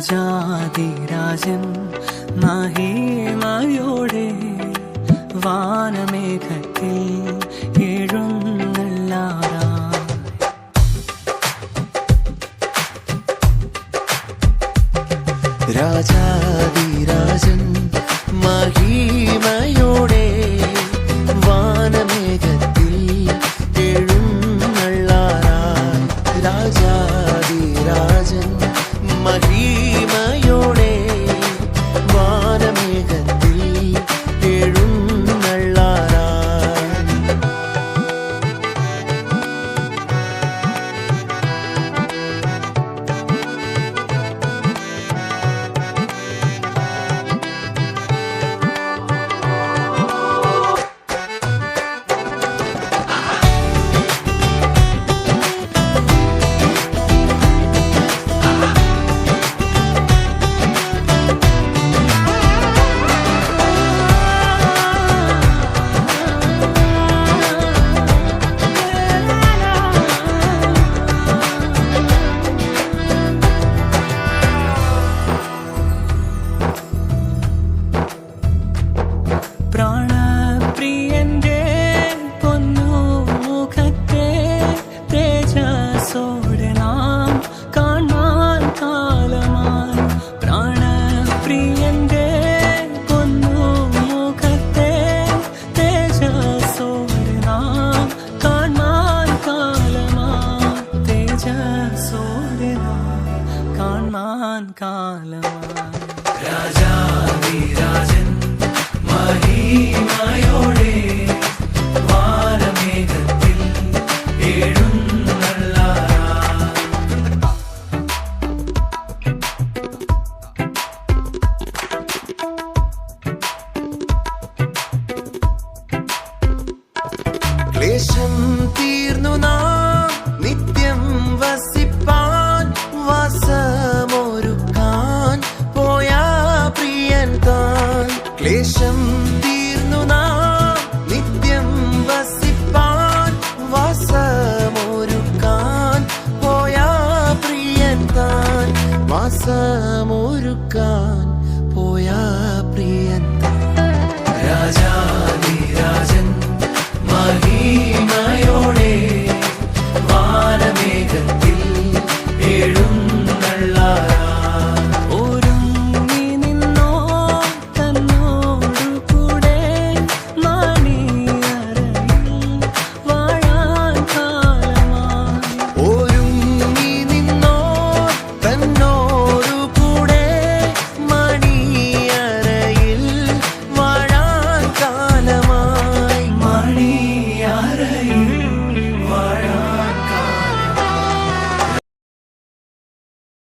രാജാതിരാജൻ മഹിമയോടെ വാനമേഘത്തിൽ എഴുന്നള്ളാറാ. രാജാതിരാജൻ മഹിമയോടെ വാനമേഘത്തിൽ എഴുന്നള്ളാറാൻ രാജാതിരാജൻ മഹിമയോടെ കാണാൻ കാലമായി. രാജാതിരാജൻ മഹിമയോടെ ക്ലേശം തീർന്നു നാ. നിത്യം വസിപ്പാൻ വാസമൊരുക്കാൻ. പോയാ പ്രിയൻ താൻ. വാസമൊരുക്കാൻ. പോയാ പ്രിയൻ താൻ. രാജാ